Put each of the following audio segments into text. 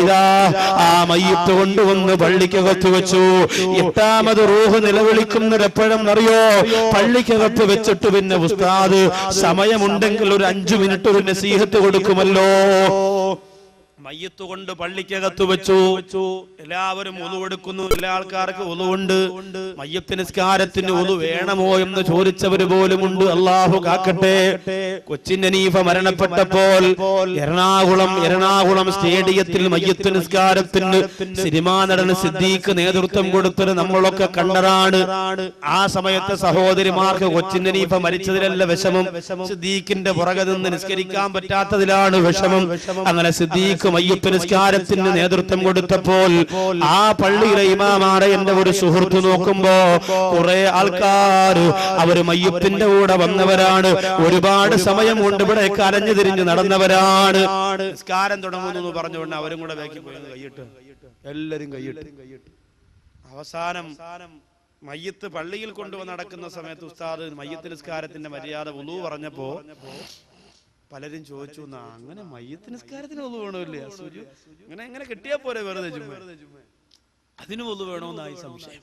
ഇതാ ആ മയ്യത്ത് കൊണ്ടുവന്ന് പള്ളിക്കകത്ത് വെച്ചു. എട്ടാമത് റൂഹ് നിലവിളിക്കുന്നത് അറിയോ? പള്ളിക്കകത്ത് വെച്ചിട്ട് പിന്നെ ഉസ്താദ് സമയമുണ്ടെങ്കിൽ ഒരു അഞ്ചു മിനിറ്റ് ഒരു നസീഹത്ത് കൊടുക്കുമല്ലോ. മയ്യത്ത് കൊണ്ട് പള്ളിക്കകത്ത് വെച്ചു. എല്ലാവരും ഒലുവെടുക്കുന്നു എല്ലാ ആൾക്കാർക്ക് ഒലുവുണ്ട് മയ്യത്ത് നിസ്കാരത്തിന് ഒലു വേണമോ എന്ന് ചോദിച്ചവര് പോലുമുണ്ട് അള്ളാഹു കാക്കട്ടെ. കൊച്ചിൻ അനീഫ മരണപ്പെട്ടപ്പോൾ എറണാകുളം എറണാകുളം സ്റ്റേഡിയത്തിൽ മയ്യത്ത് നിസ്കാരത്തിന് സിനിമാ നടൻ സിദ്ദീഖ് നേതൃത്വം കൊടുത്തത് നമ്മളൊക്കെ കണ്ടതാണ്. ആ സമയത്തെ സഹോദരിമാർക്ക് കൊച്ചിൻ അനീഫ മരിച്ചതിലല്ല വിഷമം. സിദ്ദീഖിന്റെ പുറകെ നിന്ന് നിസ്കരിക്കാൻ പറ്റാത്തതിലാണ് വിഷമം. അങ്ങനെ സിദ്ദീഖ് മയ്യത്ത് നിസ്കാരത്തിന് നേതൃത്വം കൊടുത്തപ്പോൾ ആ പള്ളിയിലെ ഇമാമാറ എന്റെ ഒരു സുഹൃത്ത് നോക്കുമ്പോ കുറെ ആൾക്കാർ അവർ മയ്യത്തിന്റെ കൂടെ വന്നവരാണ്. ഒരുപാട് സമയം കൊണ്ട് ഇവിടെ കരഞ്ഞു തിരിഞ്ഞ് നടന്നവരാണ്. നിസ്കാരം തുടങ്ങുന്നു പറഞ്ഞുകൊണ്ട് അവരും കൂടെ കൈയിട്ട്. എല്ലാരും കൈയിട്ട്. അവസാനം മയ്യത്ത് പള്ളിയിൽ കൊണ്ടുവന്ന് നടക്കുന്ന സമയത്ത് ഉസ്താദ് മയ്യത്ത് നിസ്കാരത്തിന്റെ മര്യാദ ഒന്നു പറഞ്ഞപ്പോ പലരും ചോദിച്ചു "എന്നാ അങ്ങനെ മയ്യത്ത് നിസ്കാരത്തിന് ഒന്നു വേണമില്ലേ സൂര്യ അങ്ങനെ എങ്ങനെ കിട്ടിയാ പോരെ വെറുതെ ചുമ്മാ അതിന് ഒന്നു വേണമെന്നായി സംശയം.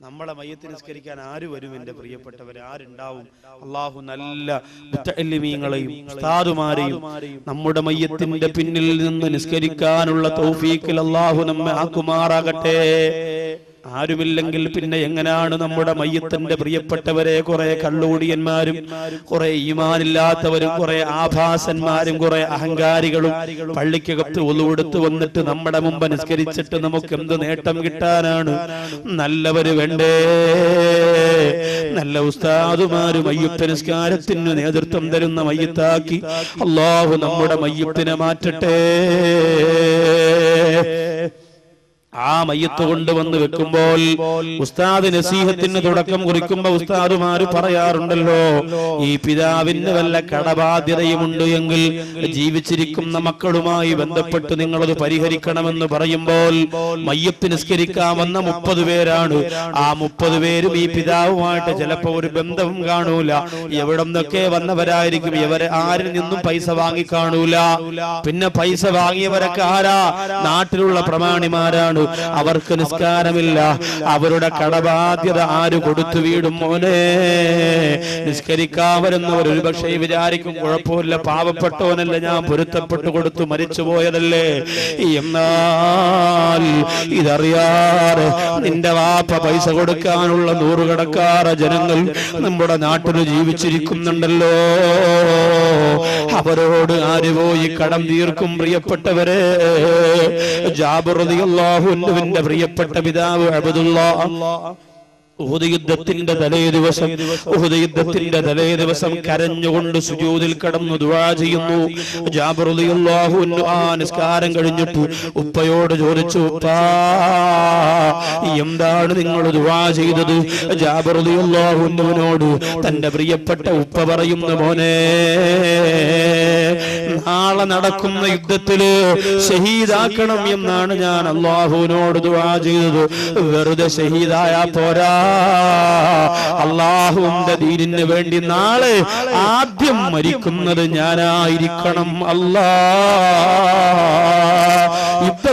നമ്മളെ മയ്യത്ത് നിസ്കരിക്കാൻ ആര് വരും എന്റെ പ്രിയപ്പെട്ടവർ ആരുണ്ടാവും? അള്ളാഹു നല്ല മുത്തല്ലിമീങ്ങളെയും ഉസ്താദുമാരെയും നമ്മുടെ മയ്യത്തിന്റെ പിന്നിൽ നിന്ന് നിസ്കരിക്കാനുള്ള തൗഫീഖിൽ അള്ളാഹു നമ്മെ ആക്കുമാറാകട്ടെ. ആരുമില്ലെങ്കിൽ പിന്നെ എങ്ങനെയാണ് നമ്മുടെ മയ്യത്തിന്റെ പ്രിയപ്പെട്ടവരെ? കുറെ കള്ളൂടിയന്മാരും കുറെ ഈമാനില്ലാത്തവരും കുറെ ആഭാസന്മാരും കുറെ അഹങ്കാരികളും പള്ളിക്കകത്ത് ഒലുവെടുത്ത് വന്നിട്ട് നമ്മുടെ മുമ്പ് അനുസ്കരിച്ചിട്ട് നമുക്ക് എന്ത് നേട്ടം കിട്ടാനാണ്? നല്ലവര് വേണ്ടേ? നല്ല ഉസ്താദുമാരും മയ്യത്ത് നിസ്കാരത്തിന് നേതൃത്വം തരുന്ന മയ്യത്താക്കി അള്ളാഹു നമ്മുടെ മയ്യത്തിനെ മാറ്റട്ടെ. ആ മയ്യത്ത് കൊണ്ടുവന്ന് വെക്കുമ്പോൾ ഉസ്താദ് നസീഹത്തിന് തുടക്കം കുറിക്കുമ്പോ ഉസ്താദുമാര് പറയാറുണ്ടല്ലോ ഈ പിതാവിന് വല്ല കടബാധ്യതയുമുണ്ട് എങ്കിൽ ജീവിച്ചിരിക്കുന്ന മക്കളുമായി ബന്ധപ്പെട്ട് നിങ്ങളത് പരിഹരിക്കണമെന്ന് പറയുമ്പോൾ മയ്യത്ത് നിസ്കരിക്കാൻ വന്ന മുപ്പത് പേരാണ്. ആ മുപ്പത് പേരും ഈ പിതാവുമായിട്ട് ചിലപ്പോ ഒരു ബന്ധവും കാണൂല. എവിടെ നിന്നൊക്കെ വന്നവരായിരിക്കും. ഇവരെ ആരിൽ നിന്നും പൈസ വാങ്ങി കാണൂല. പിന്നെ പൈസ വാങ്ങിയവരൊക്കെ ആരാ? നാട്ടിലുള്ള പ്രമാണിമാരാണ്. അവർക്ക് നിസ്കാരമില്ല. അവരുടെ കടബാധ്യത ആര് കൊടുത്തു വീടും മോനെ? നിസ്കരിക്കാൻ വരുന്നവർ ഒരു പക്ഷേ വിചാരിക്കും കുഴപ്പമില്ല പാവപ്പെട്ടവനല്ല ഞാൻ പൊരുത്തപ്പെട്ടു കൊടുത്തു മരിച്ചു പോയതല്ലേ? എന്നാൽ ഇതറിയാറ് നിന്റെ വാപ്പ പൈസ കൊടുക്കാനുള്ള നൂറുകണക്കാറ് ജനങ്ങൾ നമ്മുടെ നാട്ടിൽ ജീവിച്ചിരിക്കുന്നുണ്ടല്ലോ. അവരോട് ആര് പോയി കടം തീർക്കും പ്രിയപ്പെട്ടവരെ? ജാബിന്റെ പ്രിയപ്പെട്ട പിതാവ് അബദുള്ള ഉഹുദ് യുദ്ധത്തിന്റെ തലേ ദിവസം ഉഹുദ് യുദ്ധത്തിന്റെ തലേ ദിവസം കരഞ്ഞുകൊണ്ട് സുജൂദിൽ കടന്നു ദുആ ചെയ്യുന്നു. അൻഹു ആ നിസ്കാരം കഴിഞ്ഞിട്ട് ഉപ്പയോട് ചോദിച്ചു ഉപ്പാ എന്താണ് നിങ്ങൾ ദുആ ചെയ്തത്? അൻഹുവിനോട് തന്റെ പ്രിയപ്പെട്ട ഉപ്പ പറയുന്ന മോനെ നാളെ നടക്കുന്ന യുദ്ധത്തിൽ ഷഹീദാക്കണം എന്നാണ് ഞാൻ അള്ളാഹുവിനോട് ദുആ ചെയ്തത്. വെറുതെ ഷഹീദായാ പോരാ. അള്ളാഹുവിന്റെ ദീനിന് വേണ്ടി നാളെ ആദ്യം മരിക്കുന്നത് ഞാനായിരിക്കണം. അല്ലാ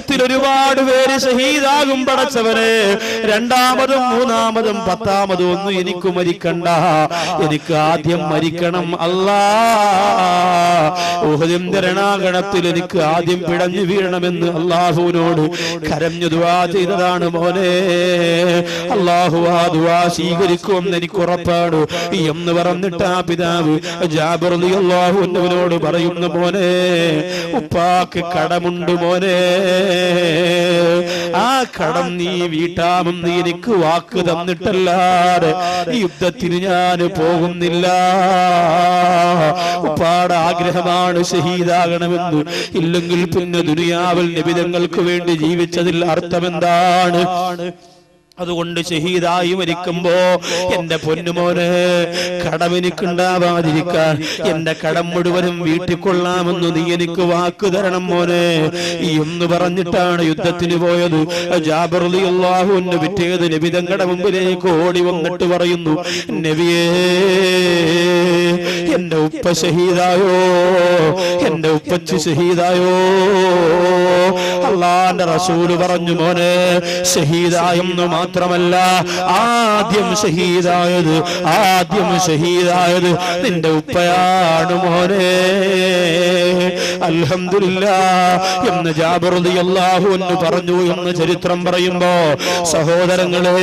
യുദ്ധത്തിൽ ഒരുപാട് പേര് ഷഹീദാകും പടച്ചവരെ രണ്ടാമതും മൂന്നാമതും പത്താമതും ഒന്നും എനിക്ക് മരിക്കണ്ട. എനിക്ക് ആദ്യം മരിക്കണം അല്ലാ. എനിക്ക് ആദ്യം പിടഞ്ഞു വീഴണമെന്ന് അള്ളാഹുവിനോട് കരഞ്ഞു ദുവാ ചെയ്തതാണ് മോനെ. അള്ളാഹു ആ ദുവാ സ്വീകരിക്കുമെന്ന് എനിക്ക് ഉറപ്പാണ്. എന്ന് പറഞ്ഞിട്ട് ആ പിതാവ് ജാബിർ അള്ളാഹുവിനോട് പറയുന്നു മോനെ ഉപ്പാക്ക് കടമുണ്ട് മോനെ. ആ കടം നീ വീട്ടാമെന്ന് എനിക്ക് വാക്ക് തന്നിട്ടല്ലാതെ യുദ്ധത്തിന് ഞാൻ പോകുന്നില്ല. ഉപ്പാട് ആഗ്രഹമാണ് ഷഹീദാകണമെന്ന്. ഇല്ലെങ്കിൽ പിന്നെ ദുനിയാവിൽ നിബിതങ്ങൾക്ക് വേണ്ടി ജീവിച്ചതിൽ അർത്ഥമെന്താണ്? അതുകൊണ്ട് ഷഹീദായി മരിക്കുമ്പോ എന്റെ പൊന്നുമോന് കടമെനിക്കുണ്ടാവാതിരിക്കാൻ എന്റെ കടം മുഴുവനും വീട്ടിൽ കൊള്ളാമെന്ന് നീ എനിക്ക് വാക്ക് തരണം മോനെ. എന്ന് പറഞ്ഞിട്ടാണ് യുദ്ധത്തിന് പോയത്. ജാബർലിയാഹുവിന് വിറ്റേത് നബിതങ്ങളുടെ മുമ്പിലേക്ക് ഓടി വന്നിട്ട് പറയുന്നു നബിയേ എന്റെ ഉപ്പ ഷഹീദായോ എന്റെ ഉപ്പച്ച് ഷഹീദായോ അള്ളാന്റെ റസൂൽ പറഞ്ഞു മോനെ ഷഹീദായെന്ന് മാത്രമല്ല ആദ്യം ഷഹീദായത് ആദ്യം ഷഹീദായത് നിന്റെ ഉപ്പയാണ് മോനെ. അലഹമില്ല എന്ന് ജാബിർ അള്ളാഹു എന്ന് പറഞ്ഞു എന്ന് ചരിത്രം പറയുമ്പോ സഹോദരങ്ങളെ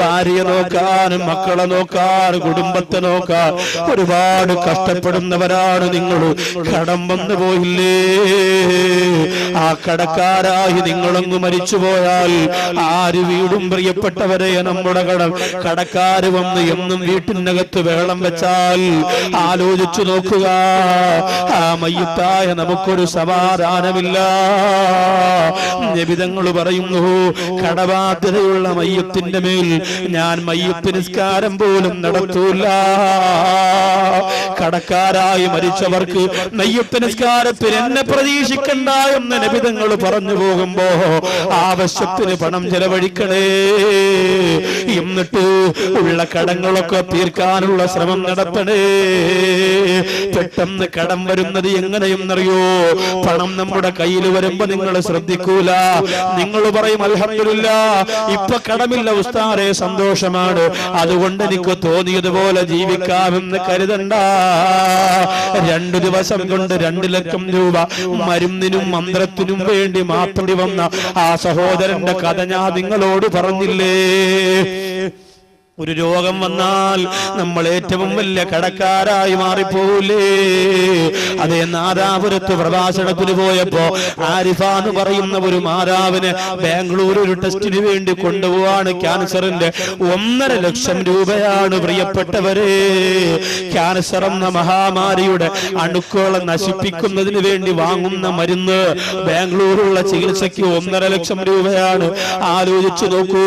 ഭാര്യയെ നോക്കാൻ മക്കളെ നോക്കാൻ കുടുംബത്തെ നോക്കാൻ ഒരുപാട് കഷ്ടപ്പെടുന്നവരാണ് നിങ്ങൾ. കടം വന്നു പോയില്ലേ? ആ കടക്കാരായി നിങ്ങളൊന്ന് മരിച്ചു പോയാൽ ആര് വീടും പ്രിയപ്പെട്ടവരെ നമ്മുടെ കട കടക്കാര് വന്ന് എന്നും വീട്ടിനകത്ത് വേളം വെച്ചാൽ ആലോചിച്ചു നോക്കുക. ആ മയ്യത്തായ നമുക്കൊരു സമാധാനമില്ല. നിബിതങ്ങൾ പറയുന്നു കടബാധ്യതയുള്ള മയ്യത്തിന്റെ മേൽ ഞാൻ മയ്യത്ത് നിസ്കാരം പോലും നടത്തൂല. കടക്കാരായി മരിച്ചവർക്ക് മയ്യത്ത് നിസ്കാരത്തിൽ എന്നെ പ്രതീക്ഷിക്കണ്ട എന്ന് നിബിതങ്ങൾ പറഞ്ഞു പോകുമ്പോ ആവശ്യത്തിന് പണം ചെലവഴിക്കണേ എന്നിട്ട് ഉള്ള കടങ്ങളൊക്കെ തീർക്കാനുള്ള ശ്രമം നടത്തണേ. പെട്ടെന്ന് കടം വരുന്നത് എങ്ങനെയെന്നറിയോ? പണം നമ്മുടെ കയ്യിൽ വരുമ്പോ നിങ്ങൾ ശ്രദ്ധിക്കൂല. നിങ്ങൾ പറയും അലഹമില്ല ഇപ്പൊ കടമില്ല ഉസ്താറെ സന്തോഷമാണ്. അതുകൊണ്ട് എനിക്ക് തോന്നിയതുപോലെ ജീവിക്കാമെന്ന് കരുതണ്ട. രണ്ടു ദിവസം കൊണ്ട് രണ്ടു ലക്ഷം രൂപ മരുന്നിനും മന്ത്രത്തിനും വേണ്ടി മാത്രം വന്ന ആ സഹോദരന്റെ കഥ ഞാൻ നിങ്ങളോട് പറഞ്ഞില്ലേ? ഒരു രോഗം വന്നാൽ നമ്മൾ ഏറ്റവും വലിയ കടക്കാരായി മാറിപ്പോലേ അതേ നാദാപുരത്ത് പ്രഭാഷണത്തിന് പോയപ്പോ ആരിഫ എന്ന് പറയുന്ന ഒരു മാതാവിന് ബാംഗ്ലൂർ ഒരു ടെസ്റ്റിന് വേണ്ടി കൊണ്ടുപോവാണ്. ക്യാൻസറിന്റെ ഒന്നര ലക്ഷം രൂപയാണ് പ്രിയപ്പെട്ടവരെ. ക്യാൻസർ എന്ന മഹാമാരിയുടെ അണുക്കളെ നശിപ്പിക്കുന്നതിന് വേണ്ടി വാങ്ങുന്ന മരുന്ന് ബാംഗ്ലൂരുള്ള ചികിത്സയ്ക്ക് ഒന്നര ലക്ഷം രൂപയാണ്. ആലോചിച്ചു നോക്കൂ.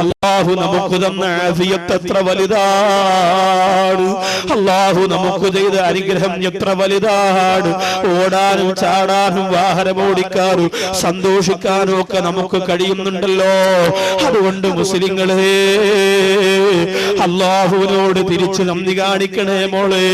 അള്ളാഹു നമുക്ക് തന്ന ആഫിയത്ത് എത്ര വലുതാണ്? അള്ളാഹു നമുക്ക് ചെയ്ത അനുഗ്രഹം എത്ര വലുതാണ്? ഓടാനും ചാടാനും വാഹനം ഓടിക്കാനും സന്തോഷിക്കാനും ഒക്കെ നമുക്ക് കഴിയുന്നുണ്ടല്ലോ. അതുകൊണ്ട് മുസ്ലിങ്ങളെ അള്ളാഹുവിനോട് തിരിച്ച് നന്ദി കാണിക്കണേ മോളെ.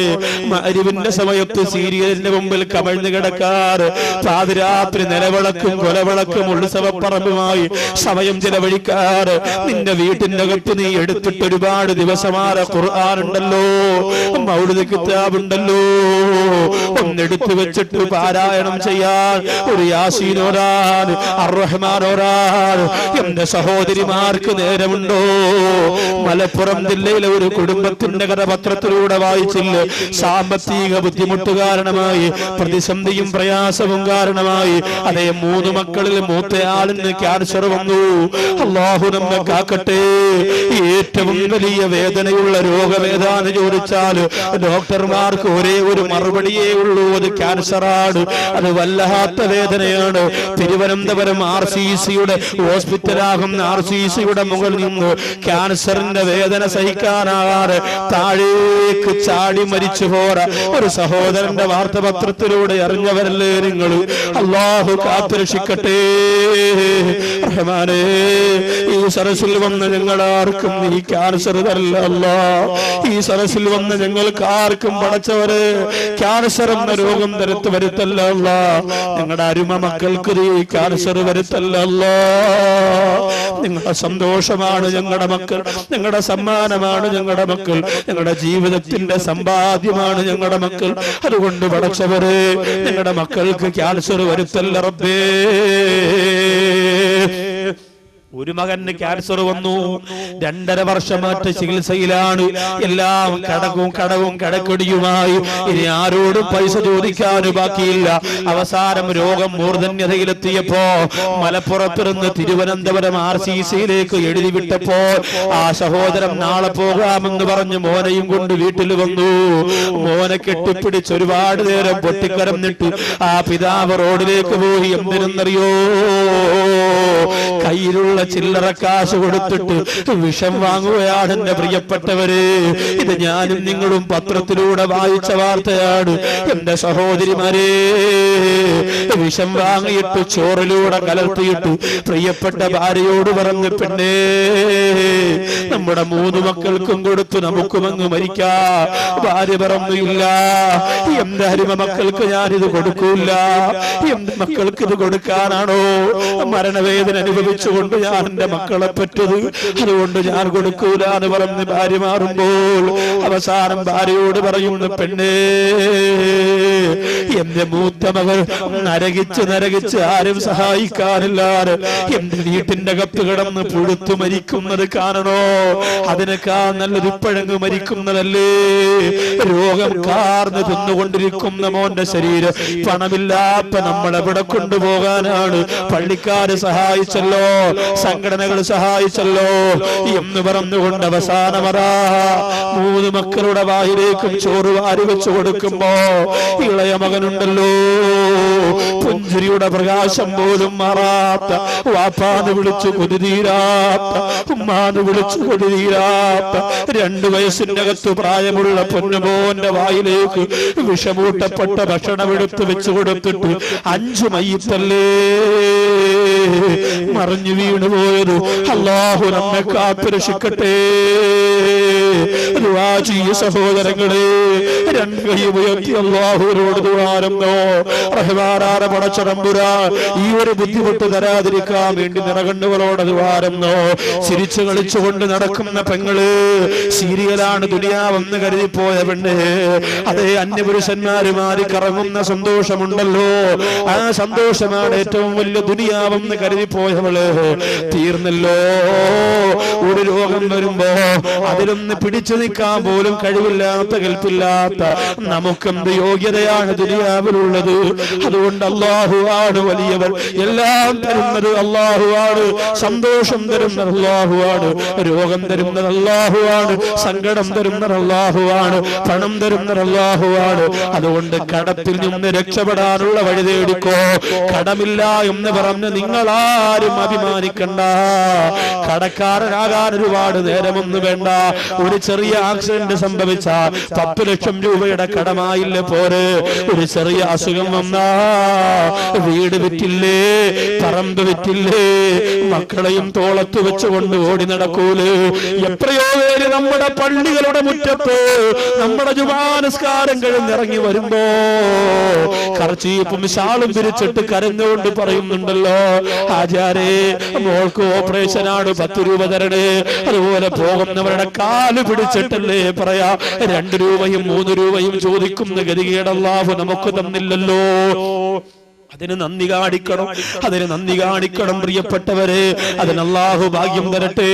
അരിവിന്റെ സമയത്ത് സീരിയലിന്റെ മുമ്പിൽ കമഴ്ന്നു കിടക്കാറ്. പാതിരാത്രി നിലവിളക്കും കൊലവിളക്കും ഉത്സവപ്പറമ്പുമായി സമയം ചെലവഴിക്കാറ്. നിന്റെ വീട്ടിന്റെ അകത്ത് നീ എടുത്തിട്ട് ഒരുപാട് ദിവസമാരെ ഖുർആാനുണ്ടല്ലോ മൗലിക കിതാബുണ്ടല്ലോ. ഒന്നെടുത്തു വെച്ചിട്ട് പാരായണം ചെയ്യാൻ ഒരു യാസീനോരാൻ അറഹ്മാനോരാൻ എന്റെ സഹോദരിമാർക്ക് നേരമുണ്ടോ? മലപ്പുറം ജില്ലയിലെ ഒരു കുടുംബത്തിന്റെ കഥ പത്രത്തിലൂടെ വായിച്ചില്ലേ. സാമ്പത്തിക ബുദ്ധിമുട്ട് കാരണമായി പ്രതിസന്ധിയും പ്രയാസവും കാരണമായി അതേ മൂന്ന് മക്കളിൽ മൂത്തയാളിന് ക്യാൻസർ വന്നു. അള്ളാഹു നമ്മെ കാക്കട്ടെ ഏറ്റവും വലിയ വേദനയുള്ള രോഗവേദന ചോദിച്ചാൽ ഡോക്ടർമാർക്ക് ഒരേ ഒരു മറുപടിയേ ഉള്ളൂ. അത് ക്യാൻസറാണ്. അത് വല്ലാത്ത വേദനയാണ്. തിരുവനന്തപുരം ആർ സി സിയുടെ ഹോസ്പിറ്റലാകുന്ന ആർ സി സിയുടെ മുകളിൽ നിന്ന് ക്യാൻസറിന്റെ വേദന സഹിക്കാനാകാതെ താഴേക്ക് ചാടി മരിച്ചു പോറ ഒരു സഹോദരന്റെ വാർത്താപത്രത്തിലൂടെ അറിഞ്ഞവരല്ലേ നിങ്ങൾ? അള്ളാഹു കാത്തുരക്ഷിക്കട്ടെ. റഹ്മാനേ ഈ സരസിൽ വന്ന് ഞങ്ങൾ ആർക്കും നീ ക്യാൻസർ തരല്ല ഈ സരസിൽ വന്ന് ഞങ്ങൾക്ക് ആർക്കും പടച്ചവര് ക്യാൻസർ എന്ന രോഗം തരത്ത് വരുത്തല്ല ഞങ്ങളുടെ അരുമ മക്കൾക്ക് നീ ക്യാൻസർ വരുത്തല്ല നിങ്ങളുടെ സന്തോഷമാണ് ഞങ്ങളുടെ മക്കൾ ഞങ്ങളുടെ സമ്മാനമാണ് ഞങ്ങളുടെ മക്കൾ ഞങ്ങളുടെ ജീവിതത്തിന്റെ സമ്പാദ്യമാണ് ഞങ്ങളുടെ മക്കൾ. അതുകൊണ്ട് പടച്ചവര് ഞങ്ങളുടെ മക്കൾക്ക് ക്യാൻസർ വരുത്തല്ല റബ്ബേ. ഒരു മകന് ക്യാൻസർ വന്നു. രണ്ടര വർഷമായിട്ട് ചികിത്സയിലാണ്. എല്ലാം കടകും കടവും കടക്കടിയുമായി. ഇനി ആരോടും പൈസ ചോദിക്കാനും ബാക്കിയില്ല. അവസാനം രോഗം മൂർധന്യതയിലെത്തിയപ്പോ മലപ്പുറത്തിരുന്ന് തിരുവനന്തപുരം ആർ സി സിയിലേക്ക് എഴുതി വിട്ടപ്പോ ആ സഹോദരം നാളെ പോകാമെന്ന് പറഞ്ഞ് മോനെയും കൊണ്ട് വീട്ടിൽ വന്നു. മോനെ കെട്ടിപ്പിടിച്ച് ഒരുപാട് നേരം പൊട്ടിക്കരന്നിട്ട്. ആ പിതാവ് റോഡിലേക്ക് പോയി എന്തിനെന്നറിയോ? കയ്യിലുള്ള ചില്ലറ കാശ് കൊടുത്തിട്ട് വിഷം വാങ്ങുകയാണ് എന്റെ പ്രിയപ്പെട്ടവര്. ഇത് ഞാനും നിങ്ങളും പത്രത്തിലൂടെ വായിച്ച വാർത്തയാണ്. എന്റെ സഹോദരിമാരെ വിഷം വാങ്ങിയിട്ട് ചോറിലൂടെ കലർത്തിയിട്ട് പ്രിയപ്പെട്ട ഭാര്യയോട് പറഞ്ഞു പെണ്ണേ നമ്മുടെ മൂന്ന് മക്കൾക്കും കൊടുത്തു നമുക്കും അങ്ങ് മരിക്കാ. ഭാര്യ പറഞ്ഞില്ല എന്റെ അരിമ മക്കൾക്ക് ഞാനിത് കൊടുക്കൂല എന്റെ മക്കൾക്ക് ഇത് കൊടുക്കാനാണോ? മരണവേദന അനുഭവിച്ചുകൊണ്ട് ഞാൻ എന്റെ മക്കളെ പറ്റത്? അതുകൊണ്ട് ഞാൻ കൊടുക്കൂല എന്ന് പറഞ്ഞ് ഭാര്യ മാറുമ്പോൾ അവസാനം ഭാര്യയോട് പറയുന്നു പെണ്ണേ എന്റെ മൂത്ത മകൾ നരകിച്ച് നരകിച്ച് ആരും സഹായിക്കാനില്ലാതെ എന്റെ വീട്ടിന്റെ കത്ത് കിടന്ന് പുഴുത്തു മരിക്കുന്നത് കാണണോ? അതിനേക്കാൾ നല്ലത് പഴങ്ങ് മരിക്കുന്നതല്ലേ? രോഗം കാർന്ന് തിന്നുകൊണ്ടിരിക്കുന്ന മോന്റെ ശരീരം പണമില്ലാത്ത നമ്മളെവിടെ കൊണ്ടുപോകാനാണ്? പള്ളിക്കാര് സഹായിച്ചല്ലോ സംഘടനകൾ സഹായിച്ചല്ലോ. എന്ന് പറഞ്ഞുകൊണ്ട് അവസാനമതാ മൂന്ന് മക്കളുടെ വായിലേക്കും ചോറ് വാരി വെച്ചു കൊടുക്കുമ്പോ ഇളയ മകനുണ്ടല്ലോ. പുഞ്ചിരിയുടെ പ്രകാശം പോലും മാറാത്ത വാപ്പാന്ന് വിളിച്ചു കൊതിതീരാത്ത ഉമ്മാന്ന് വിളിച്ചു കൊതിതീരാത്ത രണ്ടു വയസ്സിന്റെ അകത്ത് പ്രായമുള്ള പൊന്നുമോന്റെ വായിലേക്ക് വിഷമൂട്ടപ്പെട്ട ഭക്ഷണം എടുത്ത് വെച്ചു കൊടുത്തിട്ട് അഞ്ചു മയ്യത്തല്ലേ? മറിഞ്ഞു വീണു പോയത് അള്ളാഹു നമ്മെ കാത്തുരക്ഷിക്കട്ടെ. ചെയ്യ സഹോദരങ്ങളെ രണ്ട് കൈ ഉയർത്തി അള്ളാഹുവിനോട് പടച്ചറമ്പുര ഈ ഒരു ബുദ്ധിമുട്ട് തരാതിരിക്കാൻ വേണ്ടി നിറകണ്ണുകളോട് ദുആരുന്നോ ചിരിച്ചു കളിച്ചുകൊണ്ട് നടക്കുന്ന പെങ്ങൾ സീരിയലാണ് ദുനിയാവെന്ന് കരുതിപ്പോയ പെണ്ണ്. അതേ അന്യപുരുഷന്മാരുമാരി കറങ്ങുന്ന സന്തോഷമുണ്ടല്ലോ. ആ സന്തോഷമാണ് ഏറ്റവും വലിയ ദുനിയാവെന്ന് കരുതിപ്പോയവൾ. തീർന്നല്ലോ. ഒരു രോഗം വരുമ്പോ അതിലൊന്ന് പിടിച്ചു നിൽക്കാൻ പോലും കഴിവില്ലാത്ത കൽപ്പില്ലാത്ത നമുക്കെന്ത് യോഗ്യതയാണ് ദുനിയാവിലുള്ളത്? അതുകൊണ്ട് അള്ളാഹു ആണ് വലിയവർ എല്ലാം തരുന്നത് അള്ളാഹു ആണ്. സന്തോഷം തരുന്നത് അള്ളാഹു ആണ്. രോഗം തരുന്നത് അള്ളാഹു ആണ്. സങ്കടം തരുന്നത് അള്ളാഹു ആണ്. പണം തരുന്നത് അള്ളാഹു ആണ്. അതുകൊണ്ട് കടത്തിൽ നിന്ന് രക്ഷപ്പെടാനുള്ള വഴി തേടിക്കോ. കടമില്ല എന്ന് പറഞ്ഞ് നിങ്ങൾ ആരും അഭിമാനിക്കണ്ട. കടക്കാരനാകാൻ ഒരുപാട് നേരമൊന്നും വേണ്ട. ഒരു ചെറിയ ആക്സിഡന്റ് സംഭവിച്ച പത്ത് ലക്ഷം രൂപയുടെ കടമായില്ല പോരെ? ഒരു ചെറിയ അസുഖം വന്നാ വീട് വിറ്റില്ലേ? പറമ്പ് വിറ്റില്ലേ? മക്കളെയും തോളത്ത് വെച്ചുകൊണ്ട് ഓടി നടക്കൂലേ? എത്രയോ പേര് നമ്മുടെ പള്ളികളുടെ മുറ്റത്ത് നമ്മുടെ ജുമാനസ്കാരം കഴിഞ്ഞിറങ്ങി വരുമ്പോ കർച്ചീപ്പും ശാളും പിരിച്ചിട്ട് കരഞ്ഞുകൊണ്ട് പറയുന്നുണ്ടല്ലോ ആചാരേ മോൾക്ക് ഓപ്പറേഷനാണ് പത്ത് രൂപ തരണേ. അതുപോലെ പോകുന്നവരുടെ കാൽ പിടിച്ചിട്ടല്ലേ? പറയാ രണ്ട് രൂപയും മൂന്ന് രൂപയും ചോദിക്കുന്ന ഗതികേടല്ലാഹു നമുക്ക് തന്നില്ലല്ലോ. അതിന് നന്ദി കാണിക്കണം അതിന് നന്ദി കാണിക്കണം പ്രിയപ്പെട്ടവരെ. അതിനല്ലാഹു ഭാഗ്യം തരട്ടെ.